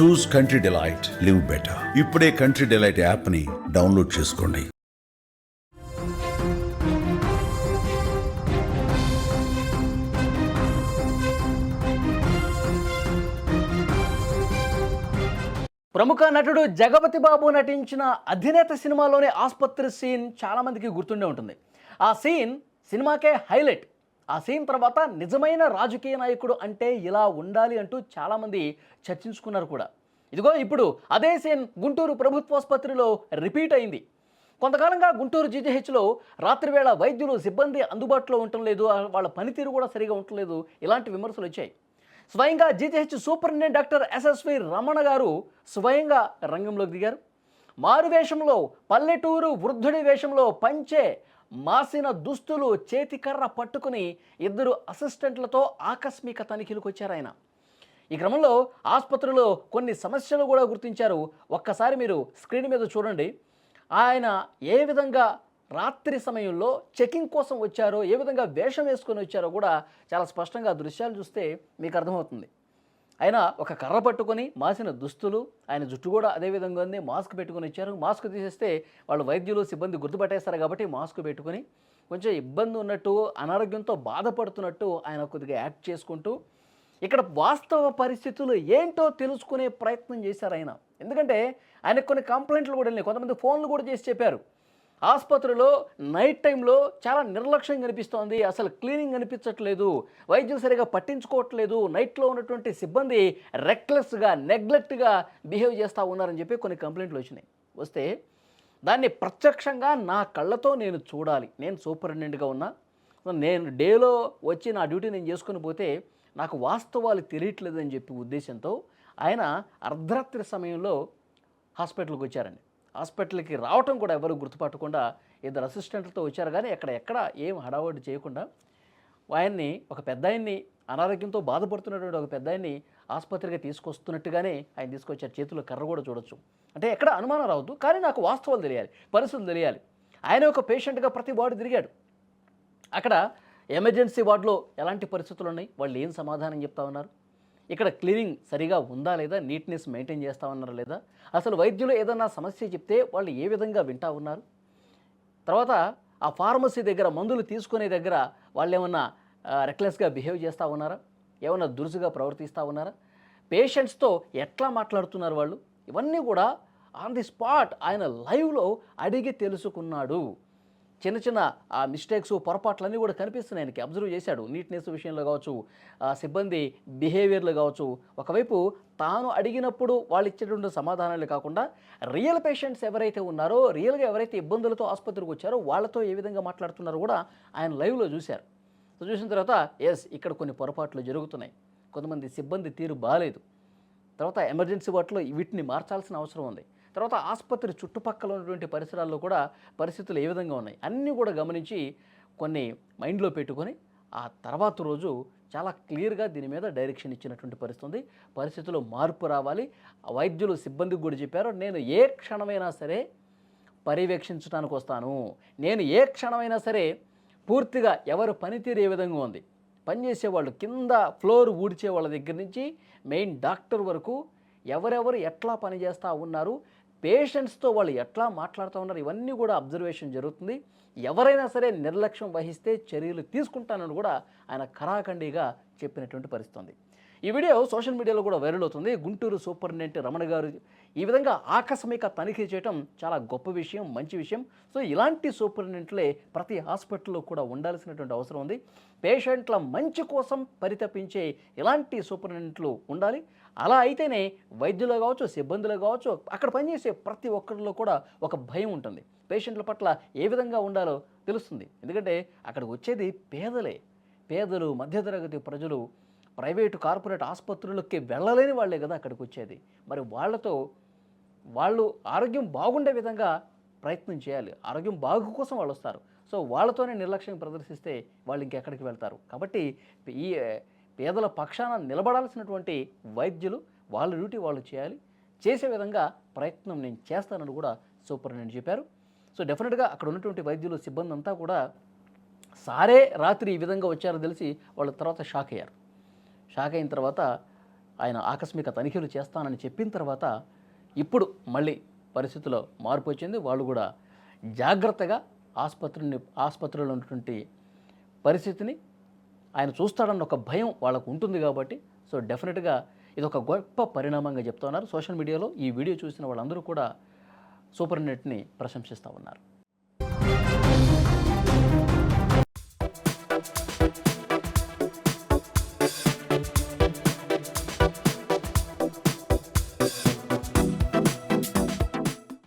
Choose country delight live better. ఇప్పుడే country delight యాప్ని download చేసుకోండి. ప్రముఖ నటుడు జగపతి బాబు నటించిన అధినేత సినిమాలోని ఆసుపత్రి సీన్ చాలామందికి గుర్తుండే ఉంటుంది. ఆ సీన్ సినిమాకే హైలైట్. ఆ సీన్ తర్వాత నిజమైన రాజకీయ నాయకుడు అంటే ఇలా ఉండాలి అంటూ చాలామంది చర్చించుకున్నారు కూడా. ఇదిగో ఇప్పుడు అదే సీన్ గుంటూరు ప్రభుత్వాసుపత్రిలో రిపీట్ అయింది. కొంతకాలంగా గుంటూరు జీజీహెచ్లో రాత్రివేళ వైద్యులు సిబ్బంది అందుబాటులో ఉండటం లేదు వాళ్ళ పనితీరు కూడా సరిగా ఉండట్లేదు ఇలాంటి విమర్శలు వచ్చాయి. స్వయంగా GGH superintendent doctor SSV Ramana గారు స్వయంగా రంగంలోకి దిగారు. మారు వేషంలో పల్లెటూరు వృద్ధుడి వేషంలో పంచే మాసిన దుస్తులు చేతికర్ర పట్టుకుని ఇద్దరు అసిస్టెంట్లతో ఆకస్మిక తనిఖీలకు వచ్చారు ఆయన. ఈ క్రమంలో ఆసుపత్రిలో కొన్ని సమస్యలు కూడా గుర్తించారు. ఒక్కసారి మీరు స్క్రీన్ మీద చూడండి. ఆయన ఏ విధంగా రాత్రి సమయంలో చెకింగ్ కోసం వచ్చారో ఏ విధంగా వేషం వేసుకొని వచ్చారో కూడా చాలా స్పష్టంగా దృశ్యాలు చూస్తే మీకు అర్థమవుతుంది. ఆయన ఒక కర్ర పట్టుకొని మాసిన దుస్తులు ఆయన జుట్టు కూడా అదేవిధంగా ఉంది మాస్క్ పెట్టుకొని వచ్చారు మాస్క్ తీసేస్తే వాళ్ళు వైద్యులు సిబ్బంది గుర్తుపట్టేస్తారు కాబట్టి మాస్క్ పెట్టుకొని కొంచెం ఇబ్బంది ఉన్నట్టు అనారోగ్యంతో బాధపడుతున్నట్టు ఆయన కొద్దిగా యాక్ట్ చేసుకుంటూ ఇక్కడ వాస్తవ పరిస్థితులు ఏంటో తెలుసుకునే ప్రయత్నం చేశారు ఆయన. ఎందుకంటే ఆయనకు కొన్ని కంప్లైంట్లు కూడా వెళ్ళినాయి. కొంతమంది ఫోన్లు కూడా చేసి చెప్పారు. ఆసుపత్రిలో నైట్ టైంలో చాలా నిర్లక్ష్యం కనిపిస్తోంది అసలు క్లీనింగ్ కనిపించట్లేదు వైద్యులు సరిగా పట్టించుకోవట్లేదు. నైట్లో ఉన్నటువంటి సిబ్బంది రెక్లెస్గా నెగ్లెక్ట్గా బిహేవ్ చేస్తూ ఉన్నారని చెప్పి కొన్ని కంప్లైంట్లు వచ్చినాయి. వస్తే దాన్ని ప్రత్యక్షంగా నా కళ్ళతో నేను చూడాలి. నేను సూపరింటెండెంట్గా ఉన్నా. నేను డేలో వచ్చి నా డ్యూటీ నేను చేసుకుని పోతే నాకు వాస్తవాలు తెలియట్లేదని చెప్పి ఉద్దేశంతో ఆయన అర్ధరాత్రి సమయంలో హాస్పిటల్కి వచ్చారండి. హాస్పిటల్కి రావటం కూడా ఎవరు గుర్తుపట్టకుండా ఇద్దరు అసిస్టెంట్లతో వచ్చారు. కానీ ఎక్కడ ఎక్కడ ఏం హడావడి చేయకుండా ఆయన్ని ఒక పెద్ద ఆయన్ని అనారోగ్యంతో బాధపడుతున్నటువంటి ఒక పెద్ద ఆయన్ని ఆసుపత్రికి తీసుకొస్తున్నట్టుగానే ఆయన తీసుకొచ్చారు. చేతిలో కర్ర కూడా చూడొచ్చు. అంటే ఎక్కడ అనుమానం రావద్దు. కానీ నాకు వాస్తవాలు తెలియాలి పరిస్థితులు తెలియాలి. ఆయన ఒక పేషెంట్గా ప్రతి వార్డు తిరిగాడు. అక్కడ ఎమర్జెన్సీ వార్డులో ఎలాంటి పరిస్థితులు ఉన్నాయి? వాళ్ళు ఏం సమాధానం చెప్తా ఉన్నారు? ఇక్కడ క్లీనింగ్ సరిగా ఉందా లేదా? నీట్నెస్ మెయింటైన్ చేస్తా ఉన్నారా లేదా? అసలు వైద్యులు ఏదైనా సమస్య చెప్తే వాళ్ళు ఏ విధంగా వింటా ఉన్నారు? తర్వాత ఆ ఫార్మసీ దగ్గర మందులు తీసుకునే దగ్గర వాళ్ళు ఏమన్నా రెక్లెస్గా బిహేవ్ చేస్తూ ఉన్నారా? ఏమన్నా దురుసుగా ప్రవర్తిస్తూ ఉన్నారా? పేషెంట్స్తో ఎట్లా మాట్లాడుతున్నారు వాళ్ళు? ఇవన్నీ కూడా ఆన్ ది స్పాట్ ఆయన లైవ్లో అడిగి తెలుసుకున్నాడు. చిన్న చిన్న ఆ మిస్టేక్స్ పొరపాట్లన్నీ కూడా కనిపిస్తున్నాయి ఆయనకి. అబ్జర్వ్ చేశాడు. నీట్నెస్ విషయంలో కావచ్చు సిబ్బంది బిహేవియర్లు కావచ్చు. ఒకవైపు తాను అడిగినప్పుడు వాళ్ళు ఇచ్చేటువంటి సమాధానాలు కాకుండా రియల్ పేషెంట్స్ ఎవరైతే ఉన్నారో రియల్గా ఎవరైతే ఇబ్బందులతో ఆసుపత్రికి వచ్చారో వాళ్ళతో ఏ విధంగా మాట్లాడుతున్నారో కూడా ఆయన లైవ్లో చూశారు. సో చూసిన తర్వాత ఎస్ ఇక్కడ కొన్ని పొరపాట్లు జరుగుతున్నాయి. కొంతమంది సిబ్బంది తీరు బాగాలేదు తర్వాత ఎమర్జెన్సీ వాటిలో వీటిని మార్చాల్సిన అవసరం ఉంది. తర్వాత ఆసుపత్రి చుట్టుపక్కల ఉన్నటువంటి పరిసరాల్లో కూడా పరిస్థితులు ఏ విధంగా ఉన్నాయి? అన్నీ కూడా గమనించి కొన్ని మైండ్లో పెట్టుకొని ఆ తర్వాత రోజు చాలా క్లియర్గా దీని మీద డైరెక్షన్ ఇచ్చినటువంటి పరిస్థితి ఉంది. పరిస్థితుల్లో మార్పు రావాలి. ఆ వైద్యులు సిబ్బందికి కూడా చెప్పారు నేను ఏ క్షణమైనా సరే పర్యవేక్షించడానికి వస్తాను. నేను ఏ క్షణమైనా సరే పూర్తిగా ఎవరు పనితీరు ఏ విధంగా ఉంది? పనిచేసేవాళ్ళు కింద ఫ్లోర్ ఊడ్చే వాళ్ళ దగ్గర నుంచి మెయిన్ డాక్టర్ వరకు ఎవరెవరు ఎట్లా పనిచేస్తూ ఉన్నారు? పేషెంట్స్తో వాళ్ళు ఎట్లా మాట్లాడుతూ ఉన్నారు ఇవన్నీ కూడా అబ్జర్వేషన్ జరుగుతుంది. ఎవరైనా సరే నిర్లక్ష్యం వహిస్తే చర్యలు తీసుకుంటానని కూడా ఆయన కరాఖండిగా చెప్పినటువంటి పరిస్థితుంది ఈ వీడియో సోషల్ మీడియాలో కూడా వైరల్ అవుతుంది. గుంటూరు సూపరింటెండెంట్ రమణ గారు ఈ విధంగా ఆకస్మిక తనిఖీ చేయడం చాలా గొప్ప విషయం మంచి విషయం. సో ఇలాంటి సూపరింటెండెంట్లే ప్రతి హాస్పిటల్లో కూడా ఉండాల్సినటువంటి అవసరం ఉంది. పేషెంట్ల మంచి కోసం పరితపించే ఇలాంటి సూపరింటెండెంట్లు ఉండాలి. అలా అయితేనే వైద్యులు కావచ్చు సిబ్బందులు కావచ్చు అక్కడ పనిచేసే ప్రతి ఒక్కరిలో కూడా ఒక భయం ఉంటుంది. పేషెంట్ల పట్ల ఏ విధంగా ఉండాలో తెలుస్తుంది. ఎందుకంటే అక్కడికి వచ్చేది పేదలే. పేదలు మధ్యతరగతి ప్రజలు ప్రైవేటు కార్పొరేట్ ఆసుపత్రులకి వెళ్ళలేని వాళ్ళే కదా అక్కడికి వచ్చేది. మరి వాళ్ళతో వాళ్ళు ఆరోగ్యం బాగుండే విధంగా ప్రయత్నం చేయాలి. ఆరోగ్యం బాగు కోసం వాళ్ళు వస్తారు. సో వాళ్ళతోనే నిర్లక్ష్యం ప్రదర్శిస్తే వాళ్ళు ఇంకెక్కడికి వెళ్తారు. కాబట్టి ఈ పేదల పక్షాన నిలబడాల్సినటువంటి వైద్యులు వాళ్ళ డ్యూటీ వాళ్ళు చేయాలి. చేసే విధంగా ప్రయత్నం నేను చేస్తానని కూడా సూపరింటెండెంట్ చెప్పారు. సో డెఫినెట్గా అక్కడ ఉన్నటువంటి వైద్యులు సిబ్బంది అంతా కూడా సారే రాత్రి ఈ విధంగా వచ్చారో తెలిసి వాళ్ళ తర్వాత షాక్ అయ్యారు. షాక్ అయిన తర్వాత ఆయన ఆకస్మిక తనిఖీలు చేస్తానని చెప్పిన తర్వాత ఇప్పుడు మళ్ళీ పరిస్థితిలో మార్పు వచ్చింది. వాళ్ళు కూడా జాగ్రత్తగా ఆసుపత్రిని ఆసుపత్రిలో ఉన్నటువంటి పరిస్థితిని ఆయన చూస్తాడన్న ఒక భయం వాళ్ళకు ఉంటుంది కాబట్టి సో డెఫినెట్గా ఇది ఒక గొప్ప పరిణామంగా చెప్తున్నారు సోషల్ మీడియాలో ఈ వీడియో చూసిన వాళ్ళందరూ కూడా సూపర్ నెట్ని ప్రశంసిస్తూ ఉన్నారు.